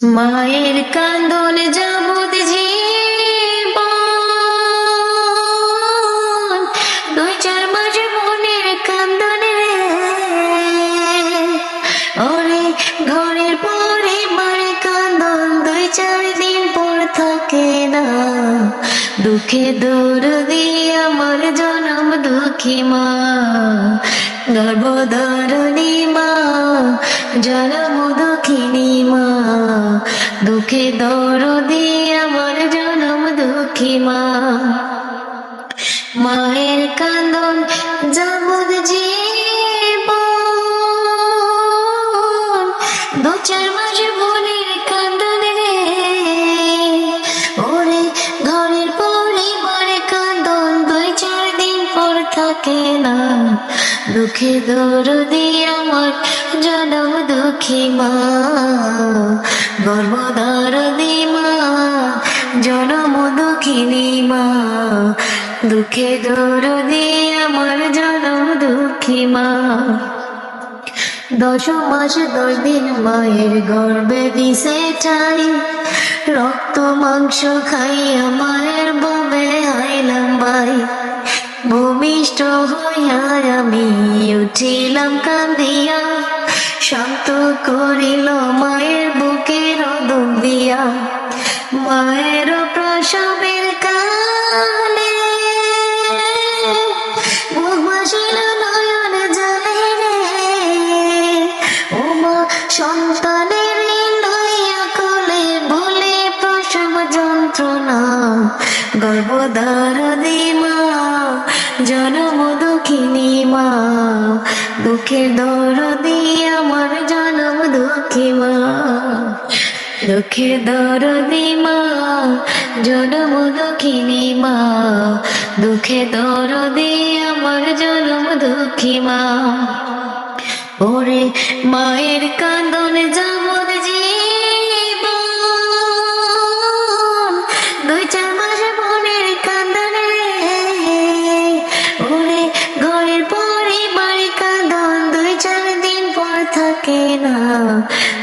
মায়ের কান্দন যাবত জীবন দুই চার মাস মনের কান্দন ওরে ঘরের পরে মারে কান্দন দুই চার দিন পর থাকে না। দুঃখে দূর দিয়ে আমার জনম দুঃখী মা। গর্ভধারণী মা, জনম দুঃখিনী দুঃখে দৌড় দিয়ে আমার জনম দুঃখী মা। মায়ের কান্দন যাবদ জীবন দু চার মাস বোনের কান্দন ওরে ঘরের পরিবারে কান্দন দুই চার দিন পর থাকে না। দুঃখে দৌড়দি আমার জনম দুঃখী মা। গর্ভধারণী মা জনম দুঃখিনী মা দুঃখে দৌড়দি আমার জনম দুঃখী মা দশ মাস দশ দিন মায়ের গর্বে দিছে ঠাই, রক্ত মাংস খাইয়া মায়ের ববে আইলাম ভাই ভূমিষ্ঠ হইয়া আমি উঠিলাম কান্দিয়া, শান্ত করিল সন্তানের লইয়া কোলে বলে প্রসব যন্ত্রণা, গর্ভধার মা জনম দুঃখিনী মা, দুঃখের দরদি আমার জনম দুঃখী মা, দুঃখের দরদি মা, জনম দুঃখিনী মা দুঃখে দরদি আমার জনম দুঃখী মা। ওরে মায়ের কান্দন যাবদ জীবন। দুই চার মাস বোনের কান্দন ওরে ঘরের পরিবার কান্দন দুই চার দিন পর থাকে না।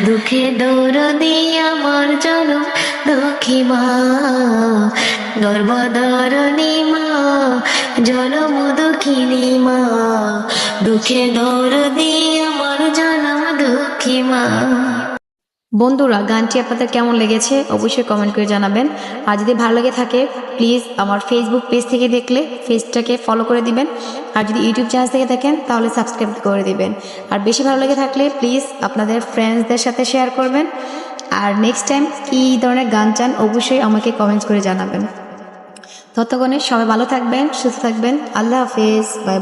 দুঃখে দৌড় দিয়ে আমার জনম দুঃখী মা। গর্ভধারণী মা, জনম দুঃখিনী মা। বন্ধুরা, গানটি আপনাদের কেমন লেগেছে অবশ্যই কমেন্ট করে জানাবেন। আর যদি ভালো লেগে থাকে প্লিজ আমার ফেসবুক পেজ থেকে দেখলে পেজটাকে ফলো করে দিবেন। আর যদি ইউটিউব চ্যানেল থেকে দেখেন, তাহলে সাবস্ক্রাইব করে দিবেন। আর বেশি ভালো লেগে থাকলে প্লিজ আপনাদের ফ্রেন্ডসদের সাথে শেয়ার করবেন। আর নেক্সট টাইম কী ধরনের গান চান, অবশ্যই আমাকে কমেন্টস করে জানাবেন। ততক্ষণে সবাই ভালো থাকবেন, সুস্থ থাকবেন। আল্লাহ হাফেজ বাই